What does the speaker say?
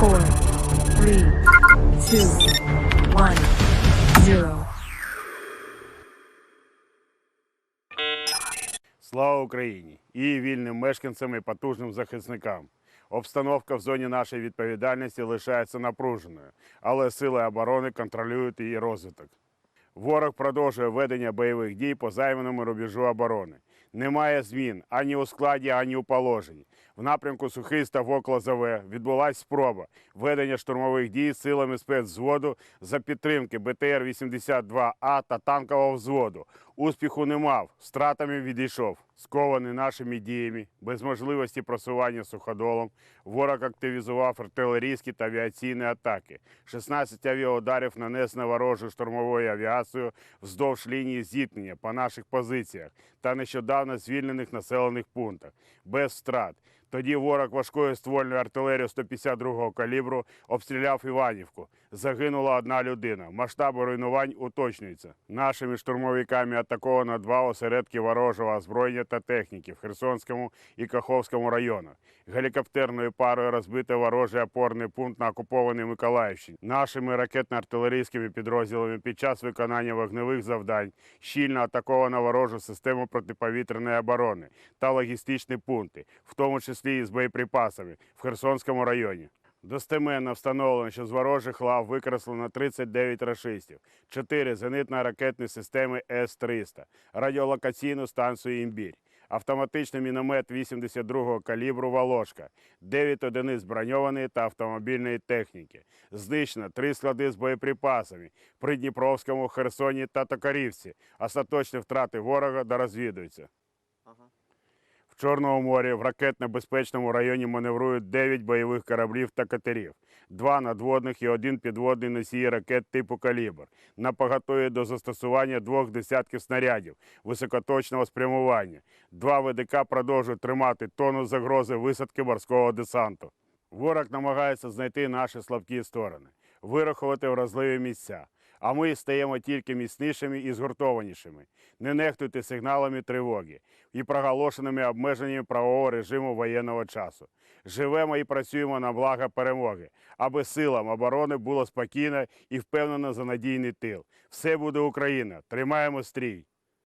four. Слава Україні і вільним мешканцям і потужним захисникам. Обстановка в зоні нашої відповідальності лишається напруженою, але сили оборони контролюють її розвиток. Ворог продовжує ведення бойових дій по займаному рубежу оборони. Немає змін ані у складі, ані у положенні. В напрямку Сухиста ставок Лозове відбулася спроба ведення штурмових дій силами спецзводу за підтримки БТР-82А та танкового взводу. Успіху не мав, стратами відійшов. Скований нашими діями, без можливості просування суходолом, ворог активізував артилерійські та авіаційні атаки. 16 авіаударів нанесено ворожою штурмовою авіацією вздовж лінії зіткнення по наших позиціях та нещодавно звільнених населених пунктах. Без втрат. Тоді ворог важкою ствольною артилерією 152-го калібру обстріляв Іванівку. Загинула одна людина. Масштаби руйнувань уточнюються. Нашими штурмовиками атаковано два осередки ворожого озброєння та техніки в Херсонському і Каховському районах. Гелікоптерною парою розбито ворожий опорний пункт на окупованій Миколаївщині. Нашими ракетно-артилерійськими підрозділами під час виконання вогневих завдань щільно атаковано ворожу систему протиповітряної оборони та логістичні пункти, в тому числі і з боєприпасами в Херсонському районі. Достеменно встановлено, що з ворожих лав викреслено 39 рашистів, 4 зенитно-ракетні системи С-300, радіолокаційну станцію «Імбірь», автоматичний міномет 82-го калібру «Волошка», 9 одиниць броньованої та автомобільної техніки. Знищено 3 склади з боєприпасами при Дніпровському, Херсоні та Токарівці. Остаточні втрати ворога дорозвідуються. В Чорному морі в ракетно-безпечному районі маневрують 9 бойових кораблів та катерів, два надводних і один підводний носій ракет типу «Калібр». На поготові до застосування двох десятків снарядів високоточного спрямування. Два ВДК продовжують тримати тонус загрози висадки морського десанту. Ворог намагається знайти наші слабкі сторони, вирахувати вразливі місця. А ми стаємо тільки міцнішими і згуртованішими. Не нехтуйте сигналами тривоги і проголошеними обмеженнями правового режиму воєнного часу. Живемо і працюємо на благо перемоги, аби силам оборони було спокійно і впевнено за надійний тил. Все буде Україна. Тримаємо стрій.